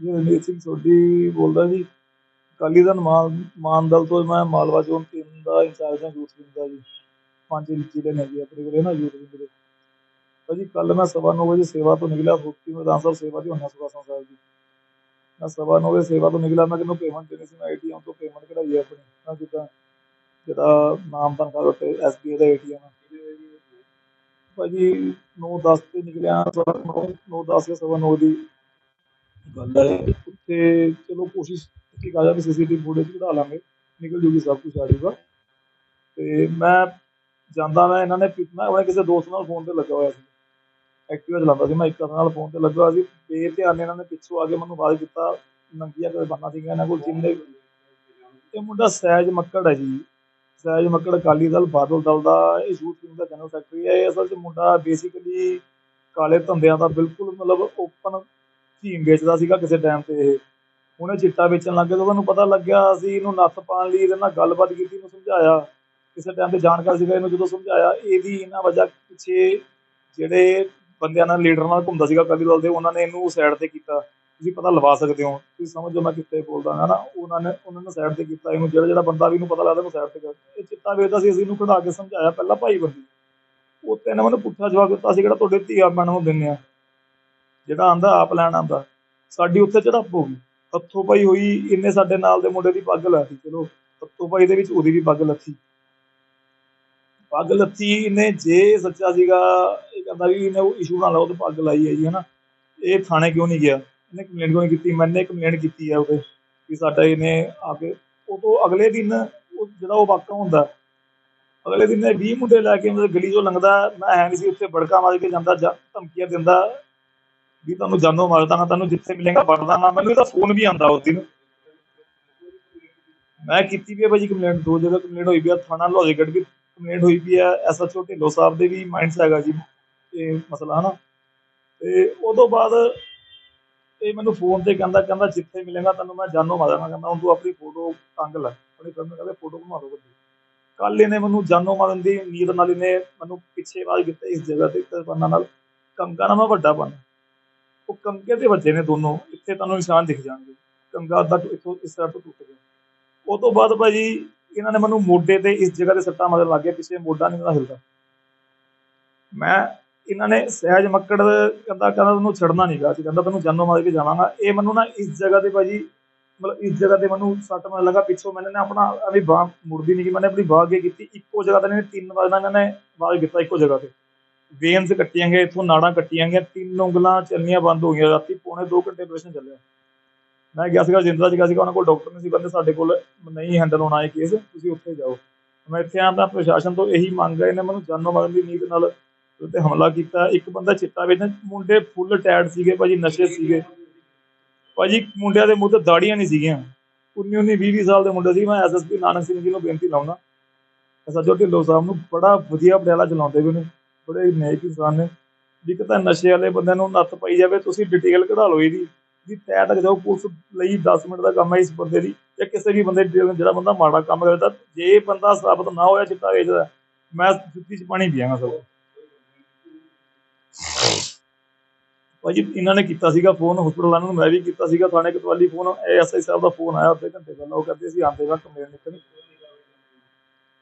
ਜੀ ਰਣਜੀਤ ਸਿੰਘ ਸੋਢੀ ਬੋਲਦਾ ਜੀ ਅਕਾਲੀ ਦਲ ਮਾਨ ਮਾਨ ਦਲ ਤੋਂ ਮੈਂ ਮਾਲਵਾ ਜ਼ੋਨ ਤਿੰਨ ਦਾ ਇੰਚਾਰਜ ਹਾਂ ਯੂਥ ਵਿੰਗ ਦਾ ਜੀ। ਪੰਜ ਜ਼ਿਲ੍ਹੇ ਨੇ ਜੀ ਆਪਣੇ ਕੋਲੇ ਨਾ ਯੂਥ ਵਿੰਗ ਦੇ ਭਾਜੀ ਕੱਲ ਮੈਂ ਸਵਾ ਨੌ ਵਜੇ ਸੇਵਾ ਤੋਂ ਨਿਕਲਿਆ ਫੁਕਤੀ ਮੈਦਾਨ ਸਾਹਿਬ ਸੇਵਾ ਦੀ ਹੋਣਾ ਸੁਖਾਸਨ ਸਾਹਿਬ ਜੀ ਮੈਂ ਸਵਾ ਨੌ ਵਜੇ ਸੇਵਾ ਤੋਂ ਨਿਕਲਿਆ, ਮੈਂ ਕਿਹਨੂੰ ਪੇਮੈਂਟ ਦੇਣੀ ਸੀ, ਮੈਂ ਏਟੀਐਮ ਤੋਂ ਪੇਮੈਂਟ ਕਢਾਈ ਆਪਣੀ। ਮੈਂ ਜਿੱਦਾਂ ਜਿਹੜਾ ਨਾਮ ਤਨਖਾਹ ਉੱਤੇ ਐਸਬੀਆਈ ਦਾ ਏਟੀਐਮ ਭਾਜੀ 9:10 ਤੇ ਨਿਕਲਿਆ, ਸਵਾ ਨੌ 9:10 ਜਾਂ ਸਵਾ ਨੌ ਦੀ ਗੱਲ ਹੈ। ਉੱਥੇ ਚਲੋ ਕੋਸ਼ਿਸ਼ ਕੀ ਕਰਾ ਵੀ ਸੀਸੀਟੀਵੀ ਫੁਟੇਜ ਕਢਾ ਲਾਂਗੇ, ਨਿਕਲ ਜੂਗੀ ਸਭ ਕੁਝ ਆ ਜਾਊਗਾ ਤੇ ਮੈਂ ਜਾਂਦਾ ਮੈਂ ਇਹਨਾਂ ਨੇ ਮੈਂ ਆਪਣੇ ਕਿਸੇ ਦੋਸਤ ਨਾਲ ਫੋਨ ਤੇ ਲੱਗਾ ਹੋਇਆ ਸੀ। ਐਕਟਿਵਾ ਚਲਾਉਂਦਾ ਸੀ, ਮੈਂ ਇੱਕ ਨਾਲ ਫੋਨ ਤੇ ਲੱਗਾ ਹੋਇਆ ਸੀ। ਬੇਧਿਆਨੇ ਇਹਨਾਂ ਨੇ ਪਿੱਛੋਂ ਆ ਕੇ ਮੈਨੂੰ ਆਵਾਜ਼ ਦਿੱਤਾ ਨੰਗੀਆਂ ਕੋਈ ਬੰਨਾ ਸੀਗਾ ਇਹਨਾਂ ਕੋਲ, ਜਿੰਨੇ ਇਹ ਮੁੰਡਾ ਸਹਿਜ ਮੱਕੜ ਹੈ ਜੀ। ਸਹਿਜ ਮੱਕੜ ਅਕਾਲੀ ਦਲ, ਬਾਦਲ ਦਲ ਦਾ, ਇਹ ਯੂਥ ਵਿੰਗ ਦਾ ਜਨਰਲ ਸੈਕਟਰੀ ਹੈ। ਇਹ ਅਸਲ 'ਚ ਮੁੰਡਾ ਬੇਸਿਕਲੀ ਕਾਲੇ ਧੰਦਿਆਂ ਦਾ ਬਿਲਕੁਲ ਮਤਲਬ ਓਪਨ ਝੀਮ ਵੇਚਦਾ ਸੀਗਾ ਕਿਸੇ ਟਾਈਮ ਤੇ ਇਹ। ਉਹਨੇ ਚਿੱਟਾ ਵੇਚਣ ਲੱਗ ਗਿਆ ਤਾਂ ਤੁਹਾਨੂੰ ਪਤਾ ਲੱਗਿਆ ਅਸੀਂ ਇਹਨੂੰ ਨੱਥ ਪਾਉਣ ਲਈ ਇਹਦੇ ਨਾਲ ਗੱਲਬਾਤ ਕੀਤੀ, ਇਹਨੂੰ ਸਮਝਾਇਆ। ਕਿਸੇ ਟਾਈਮ ਤੇ ਜਾਣਕਾਰ ਸੀਗਾ ਇਹਨੂੰ ਜਦੋਂ ਸਮਝਾਇਆ, ਇਹਦੀ ਇਹਨਾਂ ਵਜ੍ਹਾ ਪਿੱਛੇ ਜਿਹੜੇ ਬੰਦਿਆਂ ਨਾਲ ਲੀਡਰ ਨਾਲ ਘੁੰਮਦਾ ਸੀਗਾ ਅਕਾਲੀ ਦਲ ਦੇ, ਉਹਨਾਂ ਨੇ ਇਹਨੂੰ ਸਾਈਡ ਤੇ ਕੀਤਾ। ਤੁਸੀਂ ਪਤਾ ਲਵਾ ਸਕਦੇ ਹੋ, ਤੁਸੀਂ ਸਮਝੋ ਮੈਂ ਕਿੱਥੇ ਬੋਲਦਾ ਹਾਂ ਨਾ। ਉਹਨਾਂ ਨੇ ਉਹਨਾਂ ਨੇ ਸਾਈਡ ਤੇ ਕੀਤਾ, ਇਹਨੂੰ ਜਿਹੜਾ ਜਿਹੜਾ ਬੰਦਾ ਵੀ ਇਹਨੂੰ ਪਤਾ ਲੱਗਦਾ ਉਹਨੂੰ ਸਾਈਡ ਤੇ ਕਰ ਇਹ ਚਿੱਟਾ ਵੇਚਦਾ ਸੀ, ਅਸੀਂ ਇਹਨੂੰ ਕਢਾ ਕੇ ਸਮਝਾਇਆ ਪਹਿਲਾਂ ਭਾਈ ਬੰਦੀ। ਉੱਤੇ ਨੇ ਮੈਨੂੰ ਪੁੱਠਾ ਜਵਾਬ ਦਿੱਤਾ ਸੀ, ਕਿਹੜਾ ਤੁਹਾਡੇ ਧੀਆ ਮੈਨ ਨੂੰ ਦਿੰਦੇ ਆ। ਜਿਹੜਾ ਆਂਦਾ, ਆਪ ਲੈਣ ਆਂਦਾ। ਸਾਡੀ ਉੱਥੇ ਝੜਪ ਹੋ ਗਈ। ਹੱਥੋਂ ਪਾਈ ਹੋਈ ਇਹਨੇ ਸਾਡੇ ਨਾਲ ਦੇ ਮੁੰਡੇ ਦੀ ਪੱਗ ਲਾਤੀ, ਚਲੋ। ਹੱਥੋਂ ਪਾਈ ਦੇ ਵਿੱਚ ਉਹਦੀ ਵੀ ਪੱਗ ਲੱਥੀ। ਪੱਗ ਲੱਥੀ, ਇਹਨੇ ਜੇ ਸੱਚਾ ਸੀਗਾ, ਇਹ ਕਹਿੰਦਾ ਵੀ ਇਹਨੇ ਉਹ ਇਸ਼ੂ ਨਾਲ ਉਹ ਤੇ ਪੱਗ ਲਾਈ ਹੈ ਜੀ, ਹਨਾ। ਇਹ ਥਾਣੇ ਕਿਉਂ ਨਹੀਂ ਗਿਆ? ਇਹਨੇ ਕੰਪਲੇਂਟ ਕਿਉਂ ਨਹੀਂ ਕੀਤੀ? ਮੈਨੇ ਕੰਪਲੇਂਟ ਕੀਤੀ ਹੈ ਉਹਦੇ ਕਿ ਸਾਡਾ ਇਹਨੇ ਆ ਕੇ, ਉਹ ਤੋਂ ਅਗਲੇ ਦਿਨ ਉਹ ਜਿਹੜਾ ਉਹ ਵਾਕਾ ਹੁੰਦਾ, ਅਗਲੇ ਦਿਨ ਇਹ 20 ਮੁੰਡੇ ਲੈ ਕੇ ਮਤਲਬ ਗਲੀ ਚੋਂ ਲੰਘਦਾ, ਮੈਂ ਹੈ ਨਹੀਂ ਸੀ ਉੱਥੇ ਬੜਕਾ ਮਾਰ ਕੇ ਜਾਂਦਾ ਧਮਕੀਆਂ ਦਿੰਦਾ ਵੀ ਤੁਹਾਨੂੰ ਜਾਨੋਂ ਮਾਰਦਾ ਨਾ ਤੁਹਾਨੂੰ ਜਿੱਥੇ ਮਿਲੇਗਾ ਵੜ ਨਾ ਮੈਨੂੰ ਇਹਦਾ ਫੋਨ ਵੀ ਆਂਦਾ ਉਸ ਦਿਨ। ਮੈਂ ਕੀਤੀ ਵੀ ਹੈ ਭਾਜੀ ਕੰਪਲੇਂਟ ਦੋ ਜਗ੍ਹਾ ਕੰਪਲੇਂਟ ਹੋਈ ਵੀ ਆ, ਥਾਣਾ ਲੋਜੇਗੜ ਵੀ ਕੰਪਲੇਂਟ ਹੋਈ ਵੀ ਹੈ ਐਸਐਚਓ ਢਿੱਲੋਂ ਸਾਹਿਬ ਦੇ ਵੀ ਮਾਈਂਡਸ ਹੈਗਾ ਜੀ। ਇਹ ਮਸਲਾ ਹਨਾ। ਤੇ ਉਦੋਂ ਬਾਅਦ ਇਹ ਮੈਨੂੰ ਫੋਨ ਤੇ ਕਹਿੰਦਾ ਕਹਿੰਦਾ ਜਿੱਥੇ ਮਿਲੇਗਾ ਤੈਨੂੰ ਮੈਂ ਜਾਨੋਂ ਮਾਰਾਂਗਾ ਕਹਿੰਦਾ ਹੁਣ ਤੂੰ ਆਪਣੀ ਫੋਟੋ ਟੰਗ ਲੈ ਆਪਣੀ ਫਿਲਮ ਕਹਿੰਦੇ ਫੋਟੋ ਘੁਮਾ ਦੋ ਵੱਡੀ ਕੱਲ ਇਹਨੇ ਮੈਨੂੰ ਜਾਨੋਂ ਮਾਰਨ ਦੀ ਨੀਂਦ ਨਾਲ ਇਹਨੇ ਮੈਨੂੰ ਪਿੱਛੇ ਆਵਾਜ਼ ਕੀਤਾ ਇਸ ਜਗ੍ਹਾ ਤੇ ਤਰਪਾਨਾਂ ਨਾਲ। ਕੰਗਾ ਨਾ ਮੈਂ ਵੱਡਾ ਬਣ ਉਹ ਕੰਗੇ ਤੇ ਵੱਜੇ ਨੇ ਦੋਨੋਂ, ਇੱਥੇ ਤੁਹਾਨੂੰ ਇਨਸਾਨ ਦਿਖ ਜਾਣਗੇ। ਕੰਗਾ ਅੱਧਾ ਇੱਥੋਂ ਇਸ ਤਰ੍ਹਾਂ ਤੋਂ ਟੁੱਟ ਗਿਆ। ਉਹ ਤੋਂ ਬਾਅਦ ਭਾਜੀ, ਇਹਨਾਂ ਨੇ ਮੈਨੂੰ ਮੋਢੇ ਤੇ ਇਸ ਜਗ੍ਹਾ ਤੇ ਸੱਟਾਂ ਮਾਰਨ ਲੱਗ ਗਿਆ ਪਿੱਛੇ ਮੋਢਾ ਨਹੀਂ ਮੇਰਾ ਹਿਲਦਾ। ਮੈਂ, ਇਹਨਾਂ ਨੇ ਸਹਿਜ ਮੱਕੜ ਕਹਿੰਦਾ ਕਹਿੰਦਾ ਤੈਨੂੰ ਛੱਡਣਾ ਨਹੀਂ ਗਾ ਸੀ, ਕਹਿੰਦਾ ਤੈਨੂੰ ਜਾਨੋਂ ਮਾਰ ਕੇ ਜਾਵਾਂਗਾ। ਇਹ ਮੈਨੂੰ ਨਾ ਇਸ ਜਗ੍ਹਾ ਤੇ ਭਾਜੀ, ਮਤਲਬ ਇਸ ਜਗ੍ਹਾ ਤੇ ਮੈਨੂੰ ਸੱਟ ਮਾਰ ਲੱਗਾ, ਪਿੱਛੋਂ ਮੈਨੇ ਨਾ ਆਪਣਾ ਅਭੀ ਬਾਹ ਮੁੜਦੀ ਨਹੀਂ ਕਿ ਮੈਨੇ ਆਪਣੀ ਬਾਹ ਅੱਗੇ ਕੀਤੀ, ਇੱਕੋ ਜਗ੍ਹਾ ਤੇ ਨੇ, ਤਿੰਨ ਵਾਰ ਨਾ ਮੈਨੇ ਵਾਰ ਕੀਤਾ ਇੱਕੋ ਜਗ੍ਹਾ ਤੇ। ਵੇਨਸ ਕੱਟੀਆਂ ਗਏ ਇੱਥੋਂ ਨਾੜਾਂ ਕੱਟੀਆਂ ਗਈਆਂ, ਤਿੰਨ ਉਂਗਲਾਂ ਚੱਲਣੀਆਂ ਬੰਦ ਹੋ ਗਈਆਂ ਰਾਤੀ, ਪੌਣੇ 2 ਘੰਟੇ ਆਪਰੇਸ਼ਨ ਚੱਲਿਆ। ਮੈਂ ਗਿਆ ਸੀਗਾ, ਜਿੰਦਰਾ ਚ ਗਿਆ ਸੀਗਾ, ਉਹਨਾਂ ਕੋਲ ਡਾਕਟਰ ਨਹੀਂ ਸੀ, ਕਹਿੰਦੇ ਸਾਡੇ ਕੋਲ ਨਹੀਂ ਹੈਂਡਲ ਹੋਣਾ ਇਹ ਕੇਸ ਤੁਸੀਂ ਉੱਥੇ ਜਾਓ। ਮੈਂ ਇੱਥੇ ਆਂਦਾ ਪ੍ਰਸ਼ਾਸਨ ਤੋਂ ਇਹੀ ਮੰਗ ਹੈ, ਇਹਨੇ ਮੈਨੂੰ ਜਾਨੋਂ ਮਾਰਨ ਦੀ ਨੀਤ ਨਾਲ ਉਹਦੇ ਹਮਲਾ ਕੀਤਾ। ਇੱਕ ਬੰਦਾ ਚਿੱਟਾ ਵੇਚਦਾ, ਮੁੰਡੇ ਫੁੱਲ ਟੈਡ ਸੀਗੇ, ਭਾਜੀ ਨਸ਼ੇ ਸੀਗੇ। ਭਾਜੀ ਮੁੰਡਿਆਂ ਦੇ ਮੂੰਹ ਤੇ ਦਾੜੀਆਂ ਨਹੀਂ ਸੀਗੀਆਂ। 19 19 20 20 ਸਾਲ ਦੇ ਮੁੰਡੇ ਸੀ, ਮੈਂ ਐਸਐਸਪੀ ਨਾਨਕ ਸਿੰਘ ਜੀ ਨੂੰ ਬੇਨਤੀ ਲਾਉਣਾ ਐਸਐਚਓ ਢਿੱਲੋਂ ਸਾਹਿਬ ਨੂੰ ਬੜਾ ਵਧੀਆ ਪਟਿਆਲਾ ਚਲਾਉਂਦੇ ਵੀ ਨੇ। ਬੜੇ ਨੇਕ ਇਨਸਾਨ ਨੇ, ਵੀ ਇੱਕ ਨਸ਼ੇ ਵਾਲੇ ਬੰਦਿਆਂ ਨੂੰ ਨੱਥ ਪਾਈ ਜਾਵੇ, ਤੁਸੀਂ ਡਿਟੇਲ ਕਢਾ ਲਓ ਇਹਦੀ, ਵੀ ਤੈਅ ਤੱਕ ਜਾਓ ਪੁਲਿਸ ਲਈ 10 ਮਿੰਟ ਦਾ ਕੰਮ ਹੈ ਇਸ ਬੰਦੇ ਦੀ, ਜਾਂ ਕਿਸੇ ਵੀ ਬੰਦੇ ਦੀ, ਜਿਹੜਾ ਬੰਦਾ ਮਾੜਾ ਕੰਮ ਕਰਦਾ, ਜੇ ਬੰਦਾ ਸਾਬਤ ਨਾ ਹੋਇਆ ਚਿੱਟਾ ਵੇਚਦਾ, ਮੈਂ ਜੁੱਤੀ 'ਚ ਪਾਣੀ ਪੀਆਂਗਾ ਸਭ ਭਾਜੀ, ਇਹਨਾਂ ਨੇ ਕੀਤਾ ਸੀਗਾ ਫੋਨ ਹਸਪੀਟਲ ਵਾਲਿਆਂ ਨੂੰ ਮੈਂ ਵੀ ਕੀਤਾ ਸੀਗਾ, ਥਾਣੇ ਕਤਵਾਲੀ ਫੋਨ ਐਸਆਈ ਸਾਹਿਬ ਦਾ ਫੋਨ ਆਇਆ, ਅੱਧੇ ਘੰਟੇ ਪਹਿਲਾਂ ਉਹ ਕਹਿੰਦੇ ਸੀ, ਆਂਦੇ ਵਾ ਕੰਪਲੇਂਟ ਲਿਖਣੀ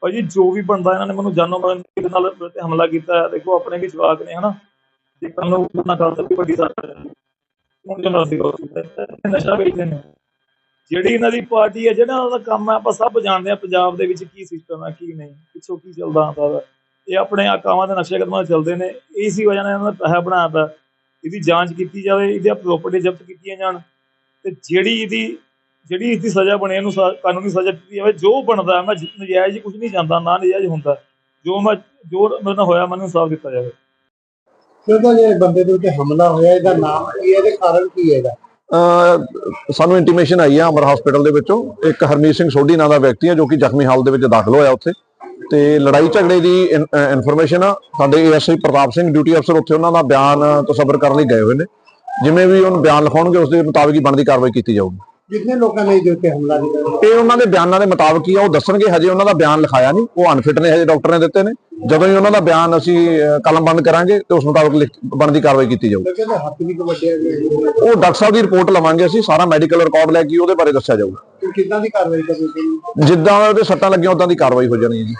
ਭਾਜੀ, ਜੋ ਵੀ ਬੰਦਾ ਇਹਨਾਂ ਨੇ ਮੈਨੂੰ ਜਾਨੋਂ ਮਾਰਨ ਦੇ ਨਾਲ ਹਮਲਾ ਕੀਤਾ ਦੇਖੋ, ਆਪਣੇ ਵੀ ਜਵਾਕ ਨੇ, ਹਨਾ? ਜੇ ਕੱਲ ਨੂੰ ਉਹਨਾਂ ਕਰ ਸਕਦੀ ਵੱਡੀ ਸਾਥ ਹੁਣ ਜੋ ਨਰਸੀ ਨਸ਼ਾ ਵੇਚਦੇ ਨੇ। ਜਿਹੜੀ ਇਹਨਾਂ ਦੀ ਪਾਰਟੀ ਹੈ, ਜਿਹੜਾ ਉਹਨਾਂ ਦਾ ਕੰਮ ਹੈ, ਆਪਾਂ ਸਭ ਜਾਣਦੇ ਆ ਪੰਜਾਬ ਦੇ ਵਿੱਚ ਕੀ ਸਿਸਟਮ ਹੈ, ਕੀ ਨਹੀਂ, ਪਿੱਛੋਂ ਕੀ ਚੱਲਦਾ ਆਉਂਦਾ ਵਾ। ਇਹ ਆਪਣੇ ਆਕਾਵਾਂ ਦੇ ਨਸ਼ੇ ਕਦਮਾਂ ਚੱਲਦੇ ਨੇ। ਇਸੀ ਵਜ੍ਹਾ ਨਾਲ ਇਹਨਾਂ ਦਾ ਪੈਸਾ ਬਣਾਇਆ ਪਿਆ ਇਹਦੀ ਜਾਂਚ ਕੀਤੀ ਜਾਵੇ, ਇਹਦੀਆਂ ਪ੍ਰਾਪਰਟੀ ਜ਼ਬਤ ਕੀਤੀਆਂ ਜਾਣ। ਤੇ ਜਿਹੜੀ ਇਹਦੀ ਜਿਹੜੀ ਇਸਦੀ ਸਜ਼ਾ ਬਣੇ ਇਹਨੂੰ ਸਾ- ਕਾਨੂੰਨੀ ਸਜ਼ਾ ਦਿੱਤੀ ਜਾਵੇ ਜੋ ਬਣਦਾ ਹੈ, ਮੈਂ ਜ- ਨਜਾਇਜ਼ ਕੁਝ ਨਹੀਂ ਜਾਂਦਾ ਨਾ ਨਜਾਇਜ਼ ਹੁੰਦਾ। ਜੋ ਮੈਂ ਜੋ ਮੇਰੇ ਨਾਲ ਹੋਇਆ ਮੈਨੂੰ ਇਨਸਾਫ ਦਿੱਤਾ ਜਾਵੇ। ਕਿਉਂਕਿ ਜੇ ਬੰਦੇ ਦੇ ਉੱਤੇ ਹਮਲਾ ਹੋਇਆ ਇਹਦਾ ਨਾਮ ਕੀ ਹੈ ਇਹਦੇ ਕਾਰਨ ਕੀ ਹੈ ਇਹਦਾ? ਅਹ ਸਾਨੂੰ ਇੰਟੀਮੇਸ਼ਨ ਆਈ ਹੈ ਅਮਰ ਹਸਪੀਟਲ ਦੇ ਵਿੱਚੋਂ। ਇੱਕ ਹਰਮੀਤ ਸਿੰਘ ਸੋਢੀ ਨਾਂ ਦਾ ਵਿਅਕਤੀ ਹੈ ਜੋ ਕਿ ਜ਼ਖਮੀ ਹਾਲਤ ਦੇ ਵਿੱਚ ਦਾਖਲ ਹੋਇਆ ਉੱਥੇ। ਤੇ ਲੜਾਈ ਝਗੜੇ ਦੀ ਇਨਫੋਰਮੇਸ਼ਨ ਆ। ਸਾਡੇ ਏਐਸਆਈ ਪ੍ਰਤਾਪ ਸਿੰਘ ਡਿਊਟੀ ਅਫਸਰ ਉੱਥੇ ਉਹਨਾਂ ਦਾ ਬਿਆਨ ਤਸੱਬਰ ਕਰਨ ਲਈ ਗਏ ਹੋਏ ਨੇ। ਜਿਵੇਂ ਵੀ ਉਹਨੂੰ ਬਿਆਨ ਲਿਖਾਉਣਗੇ ਉਸ ਦੇ ਮੁਤਾਬਿਕ ਹੀ ਬਣਦੀ ਕਾਰਵਾਈ ਕੀਤੀ ਜਾਊਗੀ। ਜਿੰਨੇ ਲੋਕਾਂ ਨੇ ਇਹਦੇ ਉੱਤੇ ਹਮਲਾ ਕੀਤਾ? ਇਹ ਉਹਨਾਂ ਦੇ ਬਿਆਨਾਂ ਦੇ ਮੁਤਾਬਕ ਹੀ ਆ ਉਹ ਦੱਸਣਗੇ ਹਜੇ ਉਹਨਾਂ ਦਾ ਬਿਆਨ ਲਿਖਾਇਆ ਨਹੀਂ ਉਹ ਅਨਫਿਟ ਨੇ ਹਜੇ ਡਾਕਟਰ ਨੇ ਦਿੱਤੇ ਨੇ। ਜਦੋਂ ਹੀ ਉਹਨਾਂ ਦਾ ਬਿਆਨ ਅਸੀਂ ਅਹ, ਕਲਮਬੰਦ ਕਰਾਂਗੇ ਤੇ ਉਸ ਮੁਤਾਬਕ ਬਣਦੀ ਕਾਰਵਾਈ ਕੀਤੀ ਜਾਊਗੀ। ਉਹ ਡਾਕਟਰ ਸਾਹਿਬ ਦੀ ਰਿਪੋਰਟ ਲਵਾਂਗੇ ਅਸੀਂ ਸਾਰਾ ਮੈਡੀਕਲ ਰਿਕਾਰਡ ਲੈ ਕੇ ਉਹਦੇ ਬਾਰੇ ਦੱਸਿਆ ਜਾਊਗਾ। ਕਿੱਦਾਂ ਦੀ ਕਾਰਵਾਈ ਚਾਹੀਦੀ ਜਿੱਦਾਂ ਉਹਦੇ ਸੱਟਾਂ ਲੱਗੀਆਂ ਉਦਾਂ ਦੀ ਕਾਰਵਾਈ ਹੋ ਜਾਣੀ ਹੈ ਜੀ।